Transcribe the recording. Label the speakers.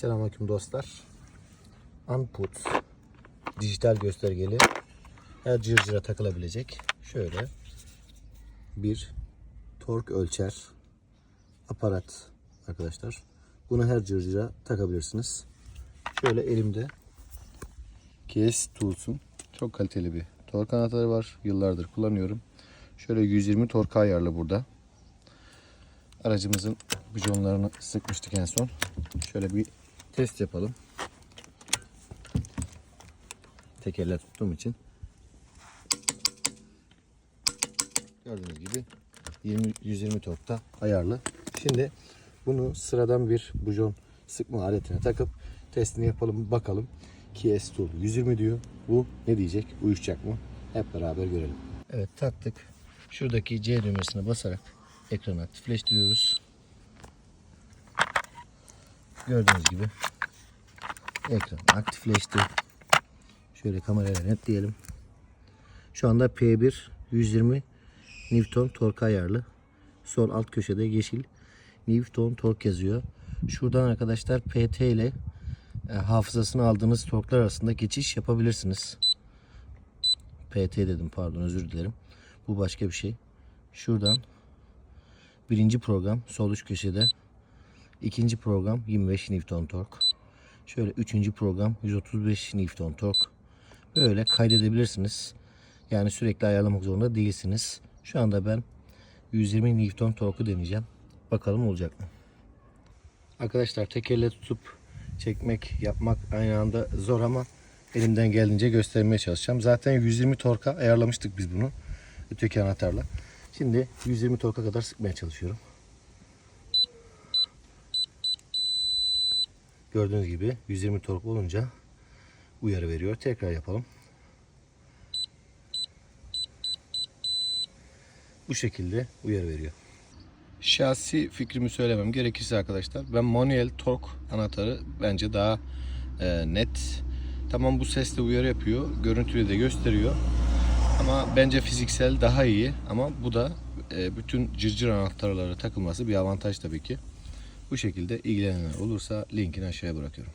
Speaker 1: Selamünaleyküm dostlar. Unput dijital göstergeli her cırcıra takılabilecek şöyle bir tork ölçer aparat arkadaşlar. Bunu her cırcıra takabilirsiniz. Şöyle elimde KS Tools'un çok kaliteli bir tork anahtarı var. Yıllardır kullanıyorum. Şöyle 120 tork ayarlı burada. Aracımızın bujonlarını sıkmıştık en son. Şöyle bir test yapalım. Tekerler tuttuğum için. Gördüğünüz gibi 20 120 torkta ayarlı. Şimdi bunu sıradan bir bujon sıkma aletine takıp testini yapalım bakalım. KS Tool 120 diyor. Bu ne diyecek? Uyuşacak mı? Hep beraber görelim. Evet taktık. Şuradaki C düğmesine basarak ekranı aktifleştiriyoruz. Gördüğünüz gibi ekran aktifleşti. Şöyle kamerayla netleyelim. Şu anda P1 120 Newton tork ayarlı. Sol alt köşede yeşil Newton tork yazıyor. Şuradan arkadaşlar PT ile e, hafızasını aldığınız torklar arasında geçiş yapabilirsiniz. PT dedim pardon özür dilerim. Bu başka bir şey. Şuradan birinci program sol üst köşede. İkinci program 25 Newton tork. Şöyle üçüncü program 135 Newton tork. Böyle kaydedebilirsiniz. Yani sürekli ayarlamak zorunda değilsiniz. Şu anda ben 120 Newton torku deneyeceğim. Bakalım olacak mı? Arkadaşlar tekerle tutup çekmek, yapmak aynı anda zor ama elimden geldiğince göstermeye çalışacağım. Zaten 120 torka ayarlamıştık biz bunu. Öteki anahtarla. Şimdi 120 torka kadar sıkmaya çalışıyorum. Gördüğünüz gibi 120 tork olunca uyarı veriyor. Tekrar yapalım. Bu şekilde uyarı veriyor. Şahsi fikrimi söylemem gerekirse arkadaşlar ben manuel tork anahtarı bence daha e, net. Tamam bu sesle uyarı yapıyor, görüntüyle de gösteriyor. Ama bence fiziksel daha iyi ama bu da e, bütün cırcır anahtarlara takılması bir avantaj tabii ki. Bu şekilde ilgilenenler olursa linkini aşağıya bırakıyorum.